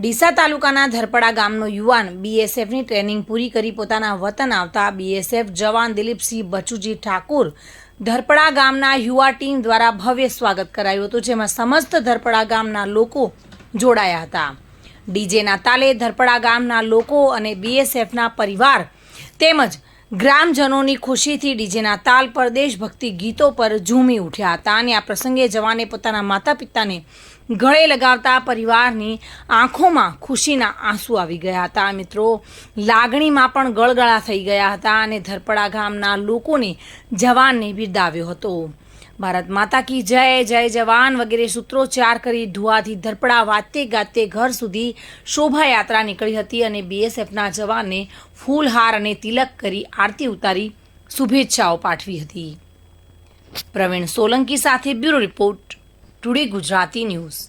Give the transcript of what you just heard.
ડીસા તાલુકાના ધરપડા ગામનો યુવાન બીએસએફની ટ્રેનિંગ પૂરી કરી પોતાના વતન આવતા બીએસએફ જવાન દિલીપસિંહ બચુજી ઠાકુર ધરપડા ગામના યુવા ટીમ દ્વારા ભવ્ય સ્વાગત કરાયું હતું, જેમાં સમસ્ત ધરપડા ગામના લોકો જોડાયા હતા. ડીજેના તાલે ધરપડા ગામના લોકો અને બીએસએફના પરિવાર તેમજ ગ્રામજનોની ખુશીથી ડીજેના તાલ પર દેશભક્તિ ગીતો પર ઝૂમી ઉઠ્યા હતા અને આ પ્રસંગે જવાને પોતાના માતા પિતાને ગળે લગાવતા પરિવારની આંખોમાં ખુશીના આંસુ આવી ગયા હતા. મિત્રો લાગણીમાં પણ ગળગળા થઈ ગયા હતા અને ધરપડા ગામના લોકોને જવાનને બિરદાવ્યો હતો. ભારત માતા કી જય જય જવાન વગેરે સૂત્રોચ્ચાર કરી ધુઆથી ધરપડા વાતે ગાતે ઘર સુધી શોભાયાત્રા નીકળી હતી અને બીએસએફના જવાનને ફૂલહાર અને તિલક કરી આરતી ઉતારી શુભેચ્છાઓ પાઠવી હતી. પ્રવીણ સોલંકી સાથે bureau report, today Gujarati news.